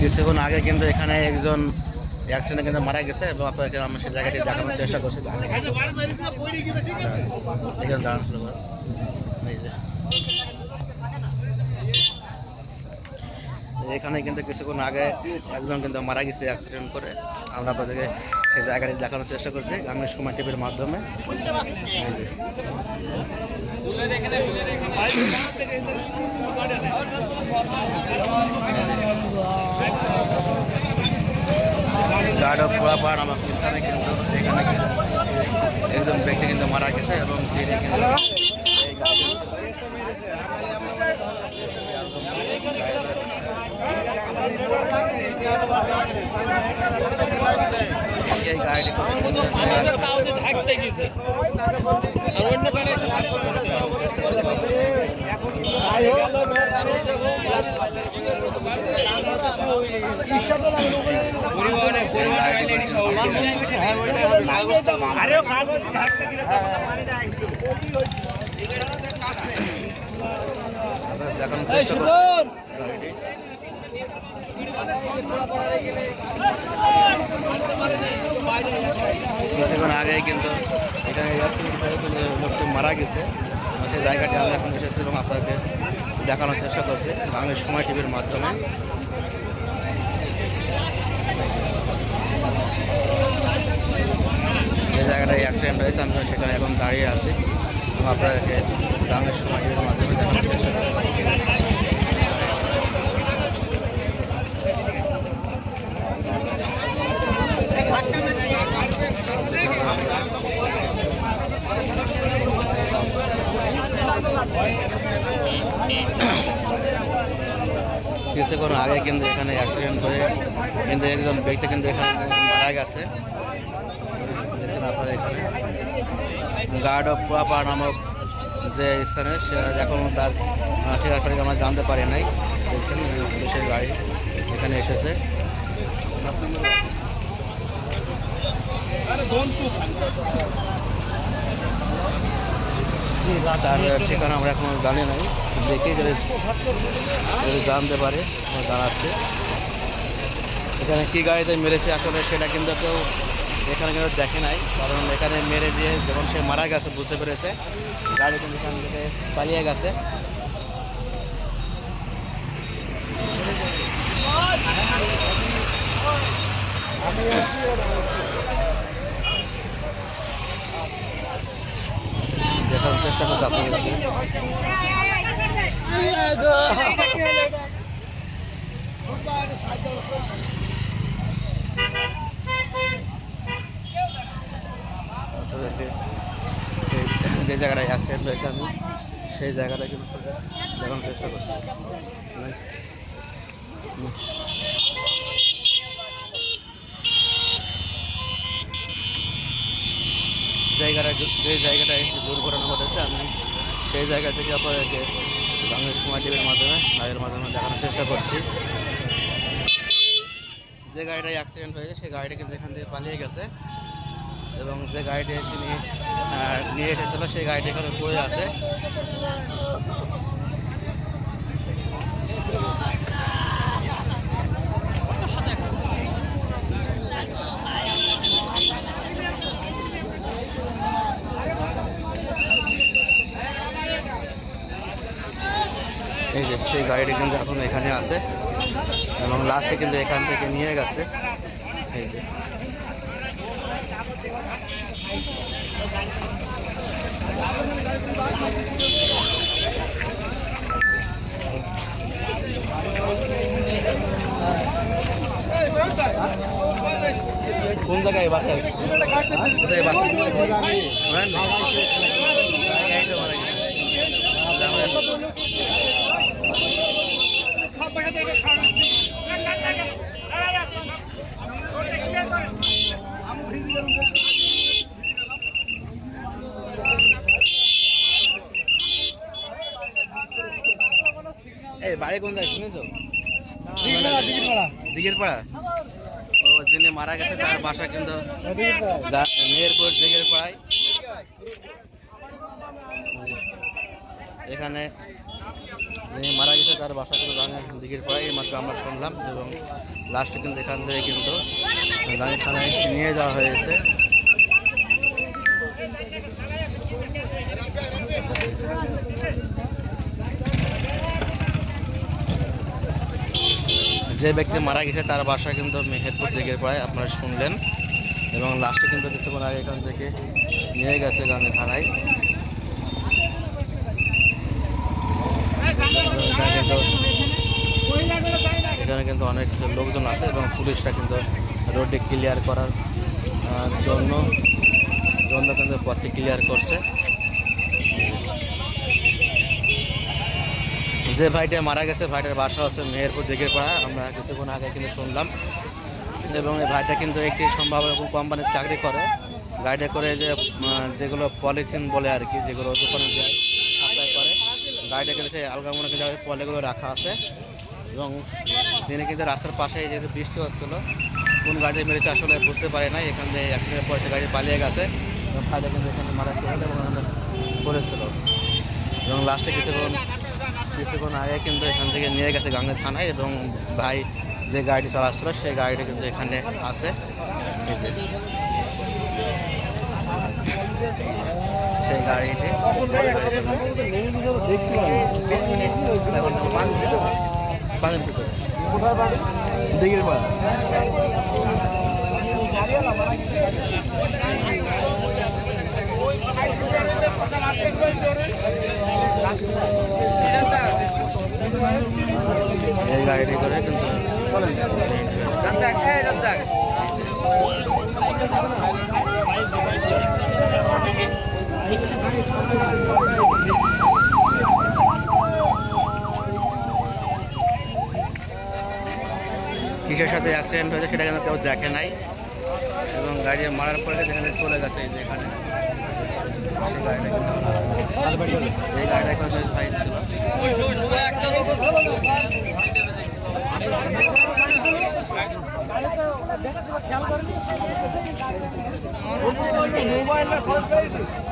কিছুক্ষণ আগে কিন্তু এখানে একজন অ্যাক্সিডেন্টে কিন্তু মারা গেছে এবং আপনাকে আমরা সেই জায়গাটি দেখানোর চেষ্টা করছি। এখানে। এখানে কিন্তু কিছুক্ষণ আগে একজন কিন্তু মারা গেছে অ্যাক্সিডেন্ট করে। আমরা আপনাদেরকে সেই জায়গাটি দেখানোর চেষ্টা করছি গাঙ্গের সময় টিভির মাধ্যমে। গার্ড অফ পুরাপার নামক স্থানে কিন্তু এখানে একজন ব্যক্তি কিন্তু মারা গেছে এবং তিনি কিন্তু এই গাড়িটি কিছুক্ষণ আগে কিন্তু এখানে লোকটি মারা গেছে সেই জায়গাটি আমি এখন এসেছি এবং আপনাকে দেখানোর চেষ্টা করছি বাংলাদেশ সময় টিভির মাধ্যমে। যে জায়গাটায় অ্যাক্সিডেন্ট হয়েছে, আমি সেখানে এখন দাঁড়িয়ে আছি। আপনাদেরকে বাংলাদেশ সময় মাধ্যমে কিছুক্ষণ আগে কিন্তু এখানে অ্যাক্সিডেন্ট হয়ে কিন্তু একজন ব্যক্তি কিন্তু এখানে মারা গেছে। গার্ড অফ পুয়াপাড়া নামক যে স্থানে, সে এখন তার ঠিকানা সঠিক আমরা জানতে পারি নাই। দেখছেন পুলিশের গাড়ি এখানে এসেছে। তার ঠিকানা আমরা এখনও জানি নাই। দেখি যদি জানতে পারে জানাচ্ছে। এখানে কী গাড়িতে মেরেছে আসলে, সেটা কিন্তু কেউ এখানে কিন্তু দেখে নাই কারণ এখানে মেরে দিয়ে যখন সে মারা গেছে বুঝতে পেরেছে গাড়ি কিন্তু এখান থেকে পালিয়ে গেছে চেষ্টা আপনাদেরকে সেই যে জায়গাটায় অ্যাক্সিডেন্ট হয়েছে আমি, সেই জায়গাটা কিন্তু দেখানোর চেষ্টা করছি। জায়গাটা যে জায়গাটায় দুর্ঘটনা ঘটেছে, আমি সেই জায়গা থেকে আপনাদেরকে বাংলাদেশ কুমার টিভির মাধ্যমে লাইভের মাধ্যমে দেখানোর চেষ্টা করছি। যে গাড়িটায় অ্যাক্সিডেন্ট হয়েছে, সেই গাড়িটা কিন্তু এখান থেকে পালিয়ে গেছে। এবং যে গাড়িটি তিনি নিয়ে এসেছিল, সেই গাড়িটি এখানে পড়ে আছে। এই যে, সেই গাড়িটি কিন্তু এখন এখানে আছে এবং লাস্টে কিন্তু এখান থেকে নিয়ে গেছে। এই যে। কোন জায়গায় বাসা কোথায় বাসা বলেন না। এই তো মারা গেছে। আমরা- এই বাড়ি কোন জায়গায় শুনেছো? দিঘির পাড়া ও যিনি মারা গেছে তার বাসা কিন্তু মেহেরপুর দিঘির পাড়ায়। এখানে যিনি মারা গেছে তার বাসা কিন্তু দিঘির এই মাত্র আমরা শুনলাম এবং লাস্টে কিন্তু এখান থেকে কিন্তু গাঙ্গি নিয়ে যাওয়া হয়েছে। যে ব্যক্তি মারা গেছে তার বাসা কিন্তু মেহেরপুর দিঘির পড়ায় আপনারা শুনলেন। এবং লাস্টে কিন্তু কিছুক্ষণ আগে এখান থেকে নিয়ে গেছে গাঙ্গি থানায়। এখানে কিন্তু অনেক লোকজন আছে এবং পুলিশরা কিন্তু রোডটি ক্লিয়ার করার জন্য জন্য কিন্তু পথটি ক্লিয়ার করছে। যে ভাইটা মারা গেছে, ভাইটার বাসা হচ্ছে মেহেরপুর দিঘির পাড়া। আমরা কিছুক্ষণ আগে কিন্তু শুনলাম। এবং এই ভাইটা কিন্তু একটি সম্ভাব্য কোম্পানির চাকরি করে। গাড়িটা করে যে যেগুলো পলিথিন বলে আর কি, যেগুলো দোকানে যায়, সাপ্লাই করে, গাড়িটা কিন্তু সেই আলগামনে জায়গায় পলিগুলো রাখা আছে। এবং তিনি কিন্তু রাস্তার পাশে যেহেতু বৃষ্টি হচ্ছিল, কোন গাড়ি মেরেছে আসলে বুঝতে পারে না এখান থেকে অ্যাক্সিডেন্টের পরে সে গাড়ি পালিয়ে গেছে। এবং ভাইটা কিন্তু এখানে মারা ছিল এবং এবং লাস্টে কিছুক্ষণ কিছুক্ষণ আগে কিন্তু এখান থেকে নিয়ে গেছে গাঙ্গা থানায় এবং ভাই যে গাড়িটি চালাচ্ছিল সেই গাড়িটি কিন্তু এখানে আছে। সেই গাড়িটি এই গাড়িটি করে কিসের সাথে অ্যাক্সিডেন্ট হয়েছে সেটা কিন্তু কেউ দেখে নাই। এবং গাড়ি মারার পরে যেখানে চলে গেছে, এই যে এখানে। এই গাড়িটা ভাই ছিল। મોબાઈલ ખર્ચ કરીશું.